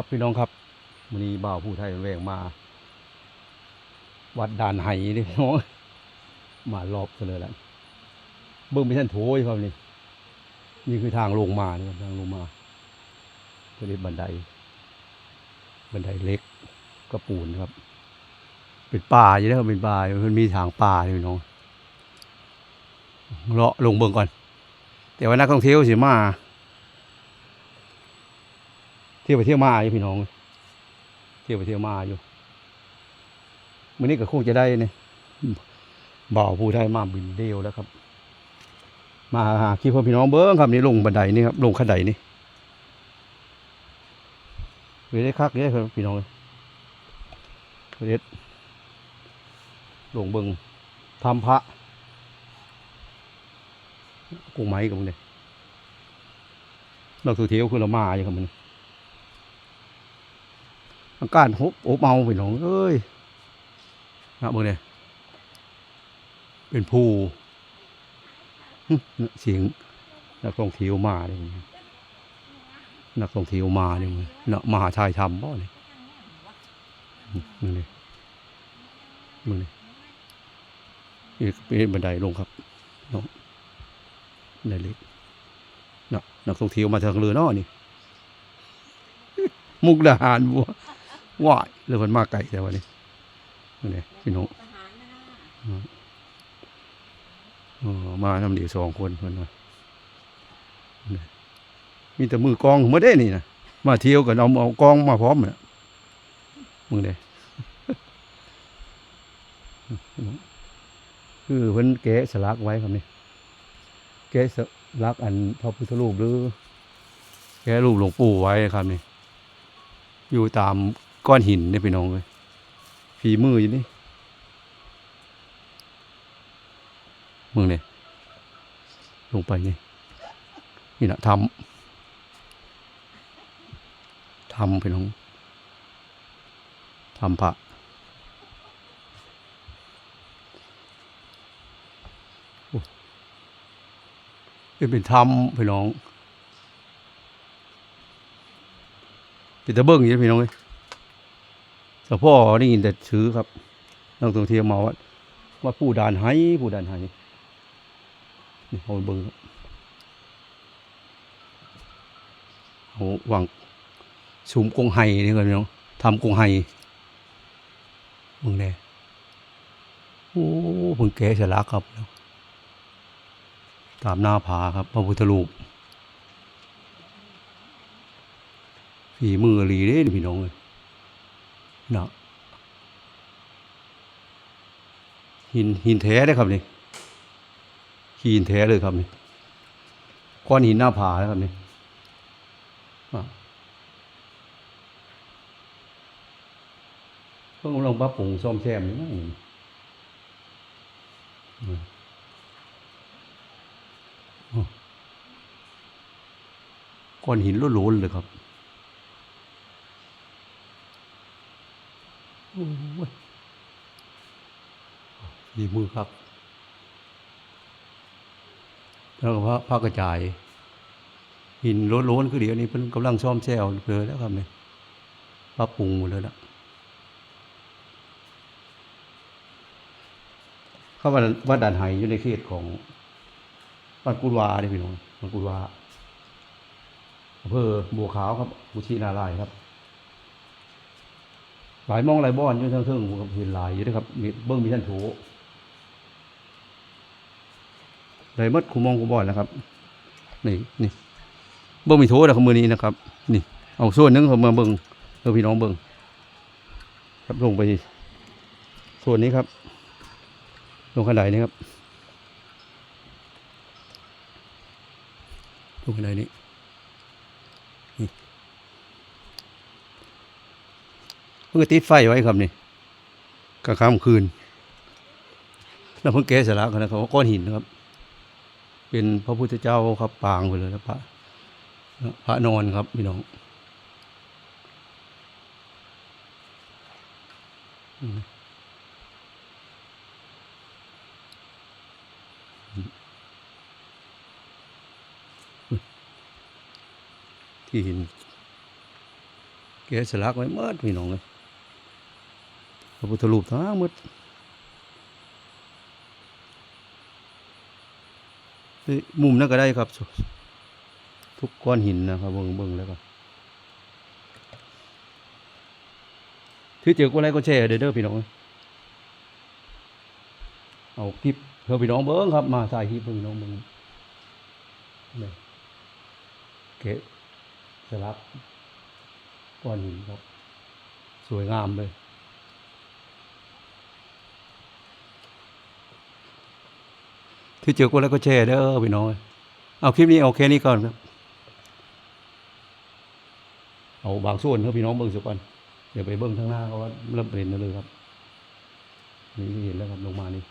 ครับพี่น้องครับวันนี้บ่าวผู้ไทยแวงมา วัดด่านไห้นี่พี่น้องมารอบกันเลยแหละเบิ้งไปท่านโถยครับนี่นี่คือทางลงมานี่ครับทางลงมาก็เรียกบันได บันไดเล็กก็ปูนครับ เป็นป่าอยู่นะครับเป็นป่ามันมีทางป่าอยู่พี่น้องเลาะลงเบิ่งก่อน แต่ว่านักท่องเที่ยวสิมา ที่ยวไปเที่ยวมาอยู่พี่น้อง เที่ยวไปเที่ยวมาอยู่มื้อนี้ก็คงจะได้เนี่ยบ่าวผู้ได้มาบินเดียวแล้วครับ มาหาคิดพ่อพี่น้องเบิ้งครับนี่ลงบันไดนี่ครับลงขั้นไดนี่เวได้คักเด้อครับพี่น้องเวดลงเบิ้งทำพระกุ้งไม้กับมึงเนี่ยเราถือเที่ยวคือเรามาอยู่ครับมัน อาการหบอบเมาไปน้องเอ้ยนะเบิ่งเนี่ยเป็นผู้เสียงนักท่องเที่ยวมาเนี่ยนักท่องเที่ยวมาเนี่ยนาะมหาชายทำบ่เนี่ยมึงเนี่ยมึงเนี่ยนี่เป็นบันไดลงครับนาะบันไดเล็กนาะนักท่องเที่ยวมาทางเรือนาะนี่ มุกดาหารบัว ว่ายเลยมันมากไก่แต่วันนี้นี่พี่น้องทหนะอ๋อมาทำดีสองคนเพิ่นว่ามีแต่มือกองมาได้นี่นะมาเที่ยวกันเอาเอากองมาพร้อมเนี่ยมือเด้คือเพิ่นแกะสลักไว้ครับนี่แกะสลักอันพระพุทธรูปหรือ แกะรูปหลวงปู่ไว้ครับนี่อยู่ตาม ก้อนหินเนี่ยพี่น้องเลยฝีมืออยู่นี่มึงเนี่ยลงไปนี่นี่นะทำทำพี่น้องทำพระอ้เป็นเป็นทำพี่น้องเป็นตะเบิ้งอย่างนี้พี่น้องเอ้ย แต่พ่อได้ยินแต่ชื่อครับนักท่องเที่ยวมาว่าว่าผู้ด่านไห้ผู้ด่านไห้นี่เอาเบิ้งครับเอาวางสุมกงไห้นี่ก่อนน้องทำกงไห้มึงแน่โอ้พิ่งแกะสลักครับ ตามหน้าผาครับ พระพุทธรูปฝีมือหลีเด้นี่พี่น้องเลย นะหินหินแท้ได้ครับนี่หินแท้เลยครับนี่ก้อนหินหน้าผานะครับนี่เพิ่งลงปรับปรุงซ่อมแซมนะนี่ก้อนหินล้นๆเลยครับ โอ้ย ดีมือครับแล้วก็พระพระกระจาย หินโล้นๆคือเดี๋ยวนี้เพิ่นกำลังซ่อมแซวเลยแล้วครับเนี่ยปรับปรุงหมดเลยละเข้าวัดวัดด่านไหอยู่ในเขตของวัดกุลวาเนี่ยพี่น้องวัดกุลวาอำเภอบัวขาวครับบุชีนารายครับ หลายมองหลายบ้อนอยู่ทั้งเทิงผมก็เห็นหลายอยู่นะครับมีเบิ้งมีท่านโถหลายมัดคูมองคูบอนนะครับนี่นี่เบิ้งมีโถนะครับมือนี้นะครับ นี่ เอาส่วนนึงเขามาเบิ้งเออพี่น้องเบิ้งครับลงไปส่วนนี้ครับ ลงขนาดนี้ครับลงขนาดนี้ เพิ่งติดไฟไว้ครับนี่กลางค่ำคืน แล้วเพิ่งแกะสลักนะครับก้อนหินนะครับ เป็นพระพุทธเจ้าครับปางไปเลยนะพระพระนอนครับพี่น้องที่หินแกสลักไว้หมดพี่น้องเลย พระพุทธรูปทั้งหมดมุมนั้นก็ได้ครับ ทุกก้อนหินนะครับเบิ่งเบิ่งแล้วก็ที่เจอก็ไลค์ก็แชร์เด้อเด้อพี่น้องเอาคลิปเพื่อพี่น้องเบิ้งครับ มาถ่ายคลิปเพื่อพี่น้องเบิ้งเกะสลักก้อนหินครับ สวยงามเลย ช่เจอกูแล้วก็แชร์เด้อพี่น้องเอาคลิปนี้เอาแค่นี้ก่อนครับเอาบางส่วนเพื่อพี่น้องเบิ่งสักก่อนเดี๋ยวไปเบิ่งข้างหน้าก็เริ่มเห็นแล้วเลยครับนี่เห็นแล้วครับลงมานี่